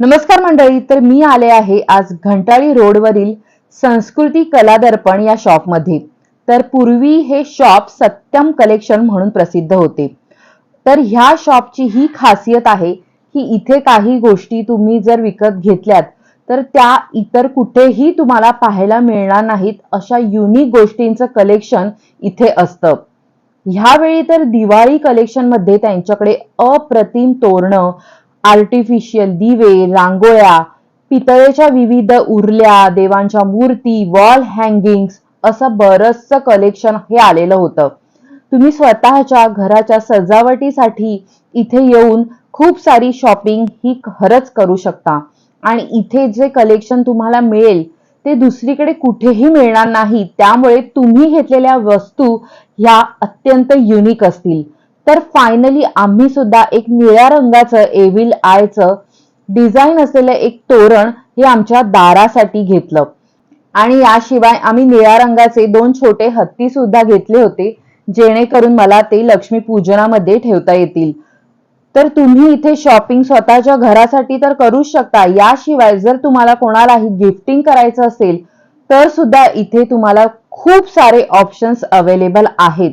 नमस्कार मंडळी तर मी आले आहे आज घंटाळी रोडवरील संस्कृती कला दर्पण या शॉपमध्ये. तर पूर्वी हे शॉप सत्यम कलेक्शन म्हणून प्रसिद्ध होते. तर ह्या शॉपची ही खासियत आहे की इथे काही गोष्टी तुम्ही जर विकत घेतल्यात तर त्या इतर कुठेही तुम्हाला पाहायला मिळणार नाहीत अशा युनिक गोष्टींचं कलेक्शन इथे असतं. ह्यावेळी तर दिवाळी कलेक्शनमध्ये त्यांच्याकडे अप्रतिम तोरणं आर्टिफिशियल दिवे रांगोळ्या पितळेच्या विविध उरल्या देवांच्या मूर्ती वॉल हँगिंग्स असं बरचसं कलेक्शन हे आलेलं होतं. तुम्ही स्वतःच्या घराच्या सजावटीसाठी इथे येऊन खूप सारी शॉपिंग ही खरंच करू शकता. आणि इथे जे कलेक्शन तुम्हाला मिळेल ते दुसरीकडे कुठेही मिळणार नाही. त्यामुळे तुम्ही घेतलेल्या वस्तू ह्या अत्यंत युनिक असतील. तर फायनली आम्ही सुद्धा एक निळ्या रंगाचं एविल आयचं डिझाईन असलेलं एक तोरण हे आमच्या दारासाठी घेतलं. आणि याशिवाय आम्ही निळ्या रंगाचे दोन छोटे हत्ती सुद्धा घेतले होते जेणेकरून मला ते लक्ष्मी पूजनामध्ये ठेवता येतील. तर तुम्ही इथे शॉपिंग स्वतःच्या घरासाठी तर करूच शकता. याशिवाय जर तुम्हाला कोणालाही गिफ्टिंग करायचं असेल तर सुद्धा इथे तुम्हाला खूप सारे ऑप्शन्स अवेलेबल आहेत.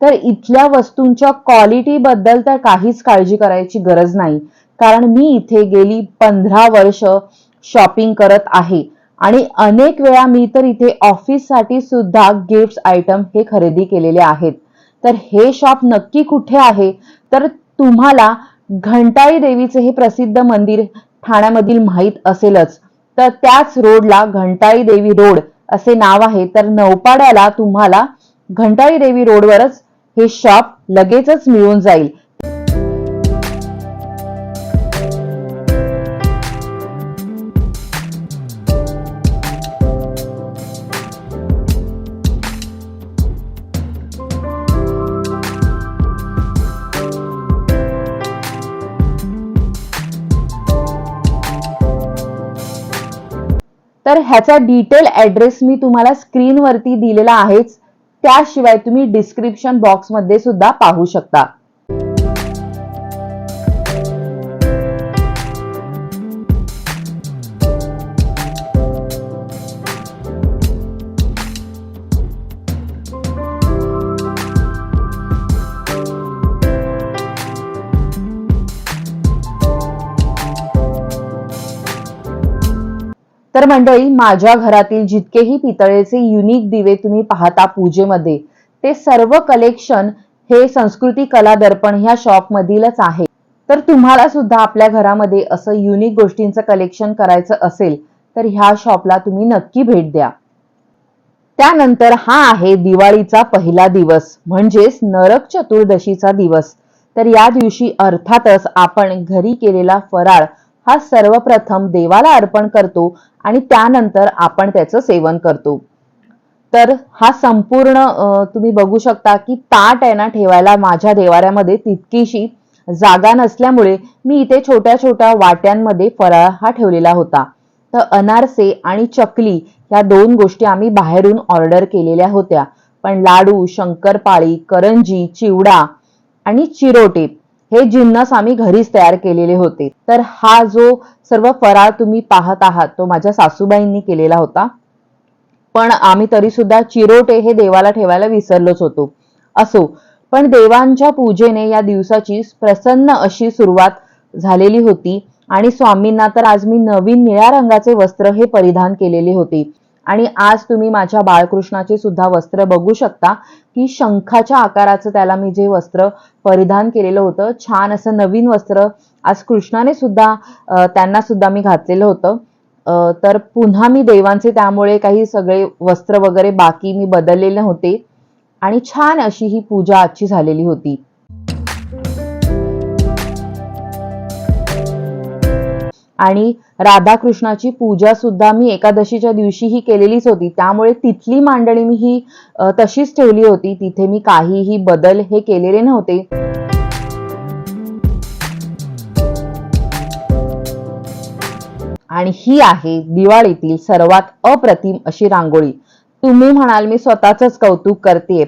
तर इथल्या वस्तूंच्या क्वालिटी बद्दल तर काहीच काळजी करायची गरज नाही. कारण मी इथे गेली पंधरा वर्ष शॉपिंग करत आहे. आणि अनेक वेळा मी तर इथे ऑफिससाठी सुद्धा गिफ्ट आयटम हे खरेदी केलेले आहेत. तर हे शॉप नक्की कुठे आहे? तर तुम्हाला घंटाळी देवीचे हे प्रसिद्ध मंदिर ठाण्यामधील माहीत असेलच. तर त्याच रोडला घंटाळी देवी रोड असे नाव आहे. तर नौपाड्याला तुम्हाला घंटाळी देवी रोडवरच हे शॉप लगेचच मिळून जाईल. तर ह्याचा डिटेल ऍड्रेस मी तुम्हाला स्क्रीनवरती दिलेला आहेच. त्याशिवाय तुम्ही डिस्क्रिप्शन बॉक्समध्ये सुद्धा पाहू शकता. तर मंडळी माझ्या घरातील जितकेही पितळेचे युनिक दिवे तुम्ही पाहता पूजेमध्ये ते सर्व कलेक्शन हे संस्कृती कला दर्पण ह्या शॉप मधीलच आहे. तर तुम्हाला सुद्धा आपल्या घरामध्ये असं युनिक गोष्टींचं कलेक्शन करायचं असेल तर ह्या शॉपला तुम्ही नक्की भेट द्या. त्यानंतर हा आहे दिवाळीचा पहिला दिवस म्हणजेच नरक चतुर्दशीचा दिवस. तर या दिवशी अर्थातच आपण घरी केलेला फराळ हा सर्वप्रथम देवाला अर्पण करतो आणि त्यानंतर आपण त्याचं सेवन करतो. तर हा संपूर्ण तुम्ही बघू शकता की ताट आहे ना ठेवायला माझ्या देवाऱ्यामध्ये तितकीशी जागा नसल्यामुळे मी इथे छोट्या छोट्या वाट्यांमध्ये फराळ हा ठेवलेला होता. तर अनारसे आणि चकली या दोन गोष्टी आम्ही बाहेरून ऑर्डर केलेल्या होत्या. पण लाडू शंकरपाळी करंजी चिवडा आणि चिरोटे हे जिन्नस आम्ही घरीच तयार केलेले होते. तर हा जो सर्व फराळ तुम्ही पाहत आहात तो माझ्या सासूबाईंनी केलेला होता. पण आम्ही तरी सुद्धा चिरोटे हे देवाला ठेवायला विसरलोच होतो. असो पण देवांच्या पूजेने या दिवसाची प्रसन्न अशी सुरुवात झालेली होती आणि स्वामींना तर आज मी नवीन निळ्या रंगाचे वस्त्र हे परिधान केलेले होते. आणि आज तुम्ही माझ्या बाळकृष्णाचे सुद्धा वस्त्र बघू शकता की शंखाच्या आकाराचं त्याला मी जे वस्त्र परिधान केलेलं होतं छान असं नवीन वस्त्र आज कृष्णाने सुद्धा त्यांना सुद्धा मी घातलेलं होतं. तर पुन्हा मी देवांचे त्यामुळे काही सगळे वस्त्र वगैरे बाकी मी बदललेले होते. आणि छान अशी ही पूजा आजची झालेली होती. आणि राधाकृष्णाची पूजा सुद्धा मी एकादशीच्या दिवशी ही केलेलीच होती. त्यामुळे तिथली मांडणी मी ही तशीच ठेवली होती. तिथे मी काहीही बदल हे केलेले नव्हते. आणि ही आहे दिवाळीतील सर्वात अप्रतिम अशी रांगोळी. तुम्ही म्हणाल मी स्वतःच कौतुक करते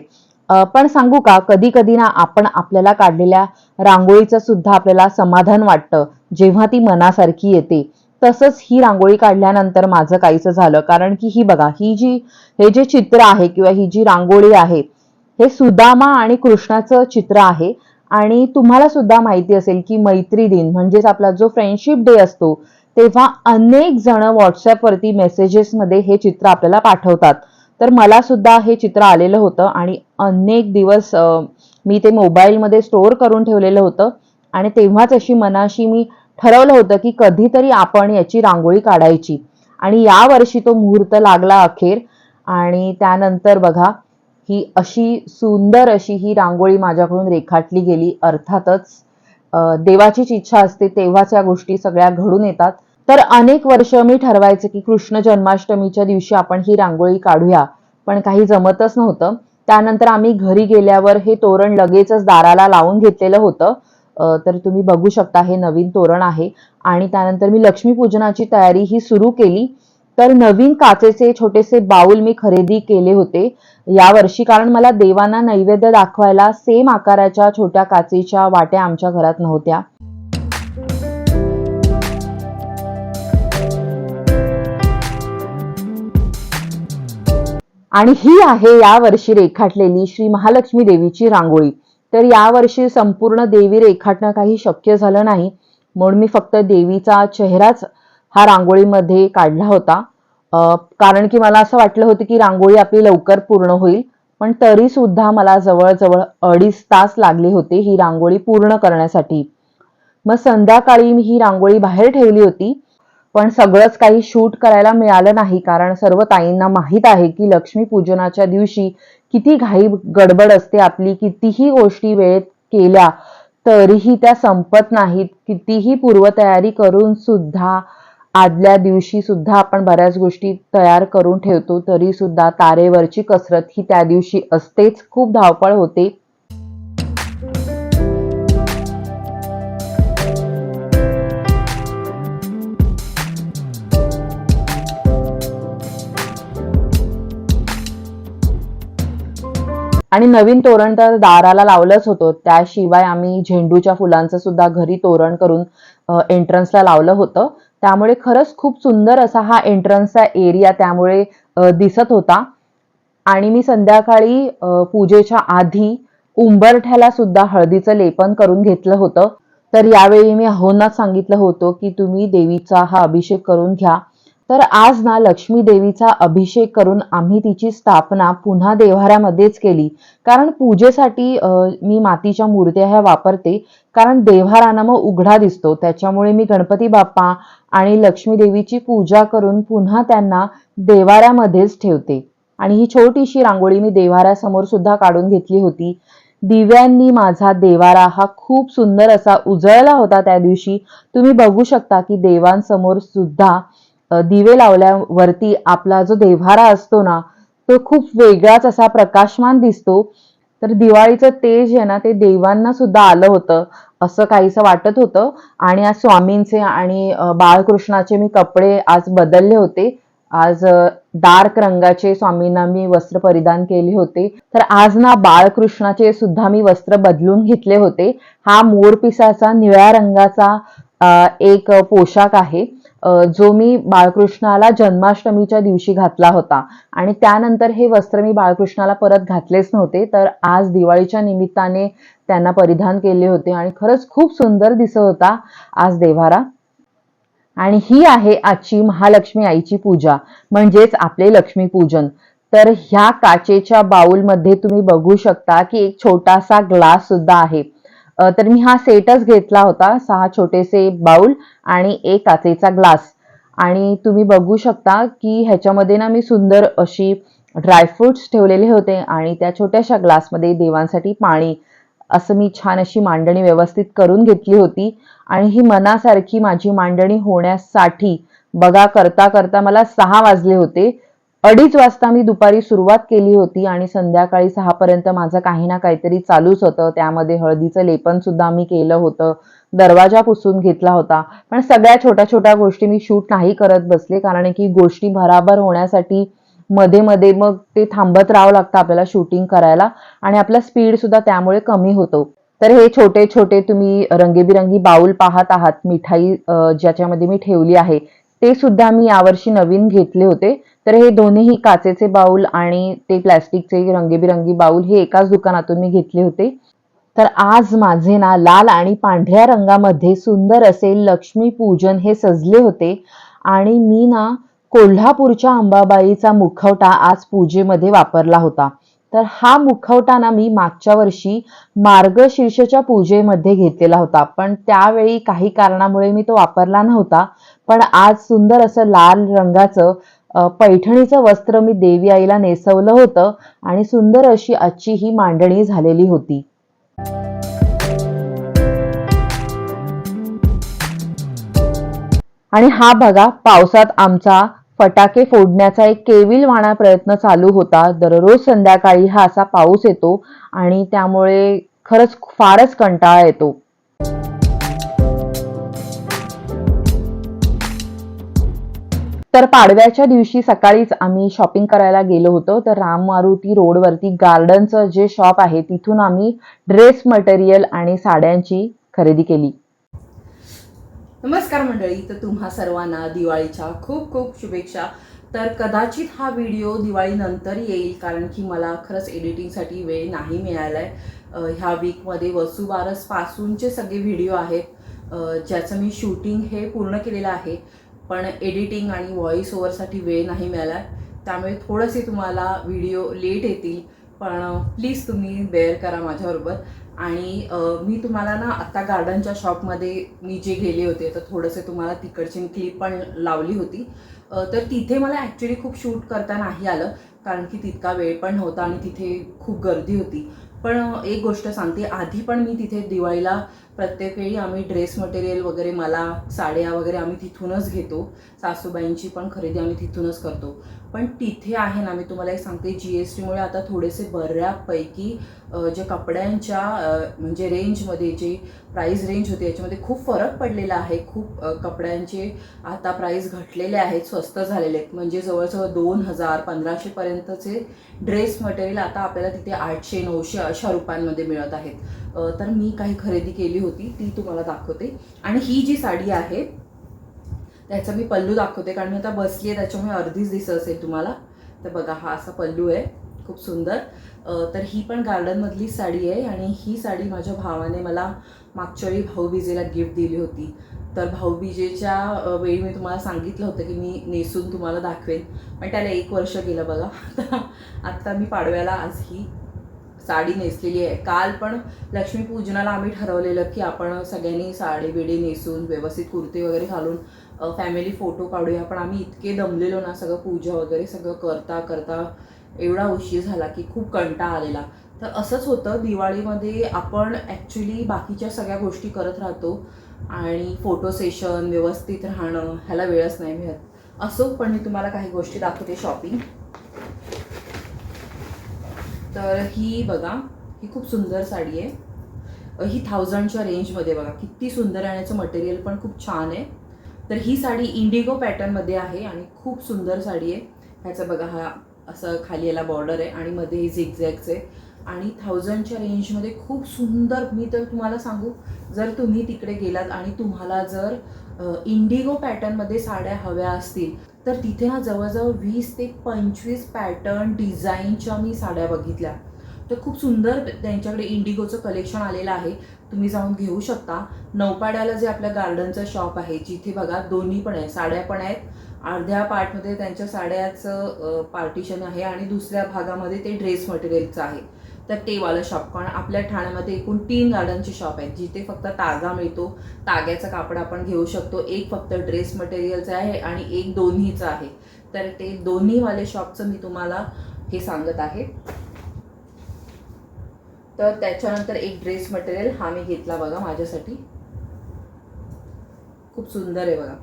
पण सांगू का कधी कधी ना आपण आपल्याला काढलेल्या रांगोळीचं सुद्धा आपल्याला समाधान वाटतं जेव्हा ती मनासारखी येते. तसंच ही रांगोळी काढल्यानंतर माझं काहीच झालं. कारण की ही बघा ही जी हे जे चित्र आहे किंवा ही जी रांगोळी आहे हे सुदामा आणि कृष्णाचं चित्र आहे. आणि तुम्हाला सुद्धा माहिती असेल की मैत्री दिन म्हणजेच आपला जो फ्रेंडशिप डे असतो तेव्हा अनेक जण व्हॉट्सअपवरती मेसेजेसमध्ये हे चित्र आपल्याला पाठवतात. तर मला सुद्धा हे चित्र आलेलं होतं आणि अनेक दिवस मी ते मोबाईलमध्ये स्टोअर करून ठेवलेलं होतं. आणि तेव्हाच अशी मनाशी मी ठरवलं होतं की कधीतरी आपण याची रांगोळी काढायची. आणि या वर्षी तो मुहूर्त लागला अखेर. आणि त्यानंतर बघा ही अशी सुंदर अशी ही रांगोळी माझ्याकडून रेखाटली गेली. अर्थातच देवाचीच इच्छा असते तेव्हाच या गोष्टी सगळ्या घडून येतात. तर अनेक वर्ष मी ठरवायचे की कृष्ण जन्माष्टमीच्या दिवशी आपण ही रांगोळी काढूया. पण काही जमतच नव्हतं. त्यानंतर आम्ही घरी गेल्यावर हे तोरण लगेचच दाराला लावून घेतलेलं होतं. तर तुम्ही बघू शकता हे नवीन तोरण आहे. आणि त्यानंतर मी लक्ष्मीपूजनाची तयारी ही सुरू केली. तर नवीन काचेचे छोटेसे बाउल मी खरेदी केले होते. यावर्षी कारण मला देवांना नैवेद्य दाखवायला सेम आकाराच्या छोट्या काचेच्या वाट्या आमच्या घरात नव्हत्या. आणि ही आहे या वर्षी रेखाटलेली श्री महालक्ष्मी देवीची रांगोळी. तर यावर्षी संपूर्ण देवी रेखाटणं काही शक्य झालं नाही. म्हणून मी फक्त देवीचा चेहराच हा रांगोळीमध्ये काढला होता. कारण की मला असं वाटलं होतं की रांगोळी आपली लवकर पूर्ण होईल. पण तरी सुद्धा मला जवळजवळ अडीच तास लागले होते ही रांगोळी पूर्ण करण्यासाठी. मग संध्याकाळी मी ही रांगोळी बाहेर ठेवली होती. पण सगळंच काही शूट करायला मिळालं नाही कारण सर्व ताईंना माहीत आहे की लक्ष्मीपूजनाच्या दिवशी किती घाई गडबड असते आपली कितीही गोष्टी वेळेत केल्या तरीही त्या संपत नाहीत. कितीही पूर्वतयारी करून सुद्धा आदल्या दिवशी सुद्धा आपण बऱ्याच गोष्टी तयार करून ठेवतो तरी सुद्धा तारेवरची कसरत ही त्या दिवशी असतेच. खूप धावपळ होते. आणि नवीन तोरण तर दाराला लावलंच होतं. त्याशिवाय आम्ही झेंडूच्या फुलांचं सुद्धा घरी तोरण करून एंट्रन्सला लावलं होतं. त्यामुळे खरंच खूप सुंदर असा हा एंट्रन्सचा एरिया त्यामुळे दिसत होता. आणि मी संध्याकाळी पूजेच्या आधी उंबरठ्याला सुद्धा हळदीचं लेपन करून घेतलं होतं. तर यावेळी मी अहोनात सांगितलं होतं की तुम्ही देवीचा हा अभिषेक करून घ्या. तर आज ना लक्ष्मी देवीचा अभिषेक करून आम्ही तिची स्थापना पुन्हा देव्हाऱ्यामध्येच केली. कारण पूजेसाठी मी मातीच्या मूर्त्या ह्या वापरते. कारण देव्हारानं मग उघडा दिसतो. त्याच्यामुळे मी गणपती बाप्पा आणि लक्ष्मी देवीची पूजा करून पुन्हा त्यांना देवाऱ्यामध्येच ठेवते. आणि ही छोटीशी रांगोळी मी देवाऱ्यासमोर सुद्धा काढून घेतली होती. दिव्यांनी माझा देवारा हा खूप सुंदर असा उजळला होता त्या दिवशी. तुम्ही बघू शकता की देवांसमोर सुद्धा दिवे लावल्यावरती आपला जो देव्हारा असतो ना तो खूप वेगळाच असा प्रकाशमान दिसतो. तर दिवाळीचं तेज आहे ना ते देवांना सुद्धा आलं होतं असं काहीसं वाटत होतं. आणि आज स्वामींचे आणि बाळकृष्णाचे मी कपडे आज बदलले होते. आज डार्क रंगाचे स्वामींना मी वस्त्र परिधान केले होते. तर आज ना बाळकृष्णाचे सुद्धा मी वस्त्र बदलून घेतले होते. हा मोरपिसाचा निळ्या रंगाचा एक पोशाख आहे. जो मी बाळकृष्णाला जन्माष्टमीच्या दिवशी घातला होता. आणि त्यानंतर हे वस्त्र मी बाळकृष्णाला परत घातलेच नव्हते. तर आज दिवाळीच्या निमित्ताने त्यांना परिधान केले होते आणि खरंच खूप सुंदर दिसत होता आज देव्हारा. आणि ही आहे आजची महालक्ष्मी आईची पूजा म्हणजेच आपले लक्ष्मीपूजन. तर ह्या काचेच्या बाउलमध्ये तुम्ही बघू शकता की एक छोटासा ग्लास सुद्धा आहे. तर मी हा सेटच घेतला होता सहा छोटेसे बाउल आणि एक काचेचा ग्लास. आणि तुम्ही बघू शकता की ह्याच्यामध्ये ना मी सुंदर अशी ड्रायफ्रुट्स ठेवलेले होते आणि त्या छोट्याशा ग्लासमध्ये देवांसाठी पाणी असं मी छान अशी मांडणी व्यवस्थित करून घेतली होती. आणि ही मनासारखी माझी मांडणी होण्यासाठी बघा करता करता मला सहा वाजले होते. अडीच वाजता मी दुपारी सुरुवात केली होती आणि संध्याकाळी सहापर्यंत माझं काही ना काहीतरी चालूच होतं. त्यामध्ये हळदीचं लेपन सुद्धा मी केलं होतं. दरवाजा पुसून घेतला होता. पण सगळ्या छोट्या छोट्या गोष्टी मी शूट नाही करत बसले कारण की गोष्टी भराभर होण्यासाठी मध्ये मध्ये मग ते थांबत राहावं लागतं आपल्याला शूटिंग करायला आणि आपला स्पीड सुद्धा त्यामुळे कमी होतो. तर हे छोटे छोटे तुम्ही रंगीबिरंगी बाऊल पाहत आहात. मिठाई ज्याच्यामध्ये मी ठेवली आहे. ते सुद्धा मी यावर्षी नवीन घेतले होते. तर हे दोन्हीही काचेचे बाऊल आणि ते प्लॅस्टिकचे रंगीबिरंगी बाऊल हे एकाच दुकानातून मी घेतले होते. तर आज माझे ना लाल आणि पांढऱ्या रंगामध्ये सुंदर असे लक्ष्मी पूजन हे सजले होते. आणि मी ना कोल्हापूरच्या अंबाबाईचा मुखवटा आज पूजेमध्ये वापरला होता. तर हा मुखवटा ना मी मागच्या वर्षी मार्गशीर्षच्या पूजेमध्ये घेतलेला होता. पण त्यावेळी काही कारणामुळे मी तो वापरला नव्हता. पण आज सुंदर असं लाल रंगाचं पैठणीचं वस्त्र मी देवी आईला नेसवलं होतं आणि सुंदर अशी आजची ही मांडणी झालेली होती. आणि हा बघा पावसात आमचा फटाके फोडण्याचा एक केविलवाणा प्रयत्न चालू होता. दररोज संध्याकाळी हा असा पाऊस येतो आणि त्यामुळे खरंच फारच कंटाळा येतो. तर पाडव्याच्या दिवशी सकाळीच आम्ही शॉपिंग करायला गेलो होतो. तर राम मारुती रोडवरती गार्डनचं जे शॉप आहे तिथून आम्ही ड्रेस मटेरियल आणि साड्यांची खरेदी केली. नमस्कार मंडळी तर तुम्हा सर्वांना दिवाळीच्या खूप खूप शुभेच्छा. तर कदाचित हा व्हिडिओ दिवाळीनंतर येईल कारण की मला खरंच एडिटिंगसाठी वेळ नाही मिळाला आहे ह्या वीकमध्ये वसुबारसपासूनचे सगळे व्हिडिओ आहेत. ज्याचं मी शूटिंग हे पूर्ण केलेलं आहे. पण एडिटिंग आणि व्हॉइस ओव्हरसाठी वेळ नाही मिळाला त्यामुळे थोडंसे तुम्हाला व्हिडिओ लेट येतील. पण प्लीज तुम्ही बेअर करा माझ्याबरोबर. आणि मी तुम्हाला ना आत्ता गार्डनच्या शॉपमध्ये मी जे गेले होते तर थोडंसं तुम्हाला तिकडची क्लिप पण लावली होती. तर तिथे मला ॲक्च्युली खूप शूट करता नाही आलं. कारण की तितका वेळ पण नव्हता आणि तिथे खूप गर्दी होती. पण एक गोष्ट सांगते. आधी पण मी तिथे दिवाळीला प्रत्येक वेळी आम्ही ड्रेस मटेरियल वगैरे मला साड्या वगैरे आम्ही तिथूनच घेतो. सासूबाईंची पण खरेदी आम्ही तिथूनच करतो. पण तिथे आहे ना मी तुम्हाला एक सांगते जी एस टीमुळे आता थोडेसे बऱ्यापैकी जे कपड्यांच्या म्हणजे रेंजमध्ये जे प्राईस रेंज होती याच्यामध्ये खूप फरक पडलेला आहे. खूप कपड्यांचे आता प्राईस घटलेले आहेत स्वस्त झालेले आहेत. म्हणजे जवळजवळ दोन हजार पंधराशेपर्यंतचे ड्रेस मटेरियल आता आपल्याला तिथे आठशे नऊशे अशा रुपयांमध्ये मिळत आहेत. तर मी काही खरेदी केली होती ती तुम्हाला दाखवते. आणि ही जी साडी आहे त्याचा मी पल्लू दाखवते कारण मी आता बसली आहे त्याच्यामुळे अर्धीच दिसत असेल तुम्हाला. तर बघा हा असा पल्लू आहे. खूप सुंदर. तर ही पण गार्डनमधलीच साडी आहे आणि ही साडी माझ्या भावाने मला मागच्या वेळी भाऊबीजेला गिफ्ट दिली होती. तर भाऊबीजेच्या वेळी मी तुम्हाला सांगितलं होतं की मी नेसून तुम्हाला दाखवेन. पण त्याला एक वर्ष गेलं बघा. आता आत्ता मी पाडव्याला आज ही साडी नेसलेली आहे. काल पण लक्ष्मीपूजनाला आम्ही ठरवलेलं की आपण सगळ्यांनी साडी बिडी नेसून व्यवस्थित कुर्ती वगैरे घालून फॅमिली फोटो काढूया पण आम्ही इतके दमलेलो ना सगळं पूजा वगैरे सगळं करता करता एवढा उशीर झाला की खूप कंटाळा आलेला. तर असंच होतं दिवाळीमध्ये आपण ॲक्च्युली बाकीच्या सगळ्या गोष्टी करत राहतो आणि फोटो सेशन व्यवस्थित राहणं ह्याला वेळच नाही मिळत. असो पण मी तुम्हाला काही गोष्टी दाखवते शॉपिंग तर ही बघा ही खूप सुंदर साडी आहे. ही थाउजंडच्या रेंजमध्ये बघा किती सुंदर आणि याचं मटेरियल पण खूप छान आहे. तर ही साडी इंडिगो पॅटर्नमध्ये आहे आणि खूप सुंदर साडी आहे. ह्याचा बघा हा असं खाली याला बॉर्डर आहे आणि मध्ये हे झिगझॅग्स आहे. आणि थाउजंडच्या रेंजमध्ये खूप सुंदर मी तर तुम्हाला सांगू जर तुम्ही तिकडे गेलात आणि तुम्हाला जर इंडिगो पॅटर्नमध्ये साड्या हव्या असतील तर तिथे ना जवळजवळ वीस ते पंचवीस पॅटर्न डिझाईनच्या मी साड्या बघितल्या. तर खूप सुंदर त्यांच्याकडे इंडिगोचं कलेक्शन आलेलं आहे. तुम्ही जाऊन घेऊ शकता. नौपाड्याला जे आपल्या गार्डनचं शॉप आहे जिथे बघा दोन्ही पण आहे साड्या पण आहेत. अर्ध्या पार्टमध्ये त्यांच्या साड्याचं पार्टिशन आहे आणि दुसऱ्या भागामध्ये ते ड्रेस मटेरियलचं आहे. तर ते वालं शॉप. कारण आपल्या ठाण्यामध्ये एकूण तीन गार्डनचे शॉप आहेत जिथे फक्त तागा मिळतो. ताग्याचं कापड आपण घेऊ शकतो. एक फक्त ड्रेस मटेरियलचं आहे आणि एक दोन्हीचं आहे. तर ते दोन्हीवाले शॉपचं मी तुम्हाला हे सांगत आहे. तर त्याच्यानंतर एक ड्रेस मटेरियल हा मी घेतला बघा माझ्यासाठी. खूप सुंदर आहे बघा.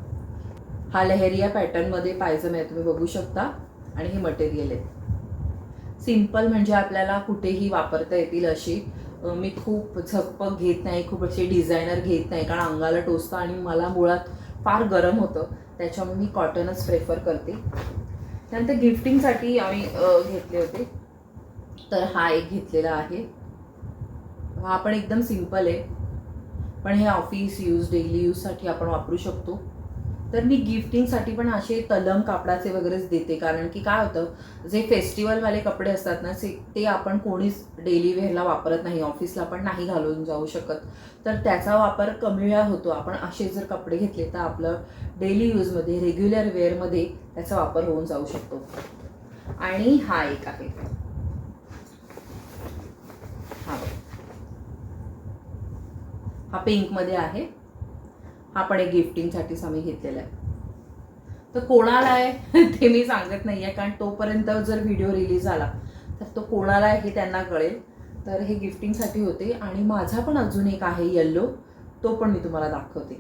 हा लहेरिया पॅटर्नमध्ये पाहिजे आहे तुम्ही बघू शकता. आणि हे मटेरियल आहे. सिंपल म्हणजे आपल्याला कुठेही वापरता येतील अशी. मी खूप झकपक घेत नाही खूप असे डिझायनर घेत नाही कारण अंगाला टोचतं आणि मला मुळात फार गरम होतं. त्याच्यामुळे मी कॉटनच प्रेफर करते. त्यानंतर गिफ्टिंगसाठी आम्ही घेतले होते. तर हा एक घेतलेला आहे. हा पण एकदम सिंपल आहे. पण हे ऑफिस यूज डेली यूजसाठी आपण वापरू शकतो. तर मी गिफ्टिंगसाठी पण असे तलम कापडाचे वगैरेच देते. कारण की काय होतं जे फेस्टिवलवाले कपडे असतात ना से- ते आपण कोणीच डेली वेअरला वापरत नाही. ऑफिसला पण नाही घालून जाऊ शकत. तर त्याचा वापर कमी वेळा होतो. आपण असे जर कपडे घेतले तर आपलं डेली यूजमध्ये रेग्युलर वेअरमध्ये त्याचा वापर होऊन जाऊ शकतो. आणि हा एक आहे हा बघ. हा पिंकमध्ये आहे. हा पण एक गिफ्टिंगसाठीच आम्ही घेतलेला आहे. तर कोणाला आहे? ते मी सांगत नाही आहे कारण तोपर्यंत जर व्हिडिओ रिलीज झाला तर तो कोणाला आहे हे त्यांना कळेल. तर हे गिफ्टिंगसाठी होते आणि माझा पण अजून एक आहे येल्लो तो पण मी तुम्हाला दाखवते.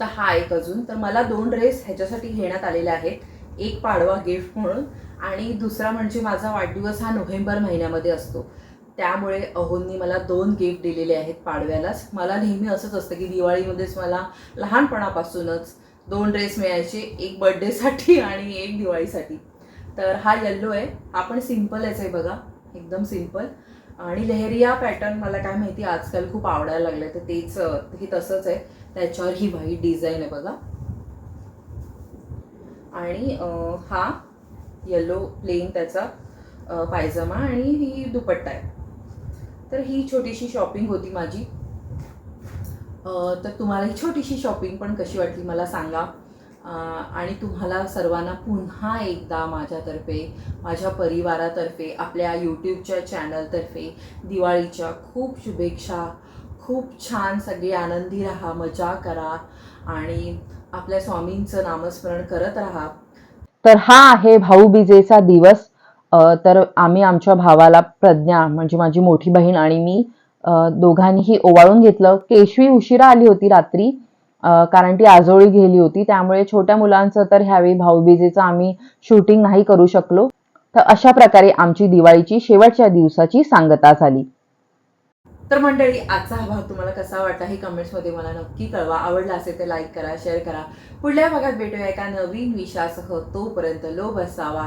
तर हा एक अजून. तर मला दोन ड्रेस ह्याच्यासाठी घेण्यात आलेले आहेत. एक पाडवा गिफ्ट म्हणून आणि दुसरा म्हणजे माझा वाढदिवस हा नोव्हेंबर महिन्यामध्ये असतो. त्यामुळे अहोंनी मला दोन गिफ्ट दिलेले आहेत पाडव्यालाच. मला नेहमी असंच असतं की दिवाळीमध्येच मला लहानपणापासूनच दोन ड्रेस मिळायचे एक बड्डेसाठी आणि एक दिवाळीसाठी. तर हा येल्लो आहे. हा पण सिम्पलच आहे बघा. एकदम सिंपल आणि लेहरिया पॅटर्न मला काय माहिती आजकाल खूप आवडायला लागलं तर तेच हे तसंच आहे. त्याच्यावर ही व्हाईट डिझाईन आहे बघा. आणि हा येल्लो प्लेन त्याचा पायजमा आणि ही दुपट्टा आहे. तर ही छोटीशी शॉपिंग होती माझी. तर तुम्हाला ही छोटीशी शॉपिंग पण कशी वाटली मला सांगा. आणि तुम्हाला सर्वांना पुन्हा एकदा माझ्यातर्फे माझ्या परिवारातर्फे आपल्या यूट्यूबच्या चॅनलतर्फे दिवाळीच्या खूप शुभेच्छा. खूप छान सगळे आनंदी राहा मजा करा आणि आपल्या स्वामींचं नामस्मरण करत राहा. तर हा आहे भाऊबीजेचा दिवस. तर आम्ही आमच्या भावाला प्रज्ञा म्हणजे माझी मोठी बहीण आणि मी दोघांनीही ओवाळून घेतलं. केशवी उशिरा आली होती रात्री कारण ती आजोळी गेली होती. त्यामुळे छोट्या मुलांचं तर ह्यावेळी भाऊबीजेचं आम्ही शूटिंग नाही करू शकलो. तर अशा प्रकारे आमची दिवाळीची शेवटच्या दिवसाची सांगता झाली. तर मंडळी आजचा हा भाग तुम्हाला कसा वाटला हे कमेंट्समध्ये मला नक्की कळवा. आवडला असेल तर लाईक करा शेअर करा. पुढल्या भागात भेटूया एका नवीन विषयासह. तोपर्यंत लोभ असावा.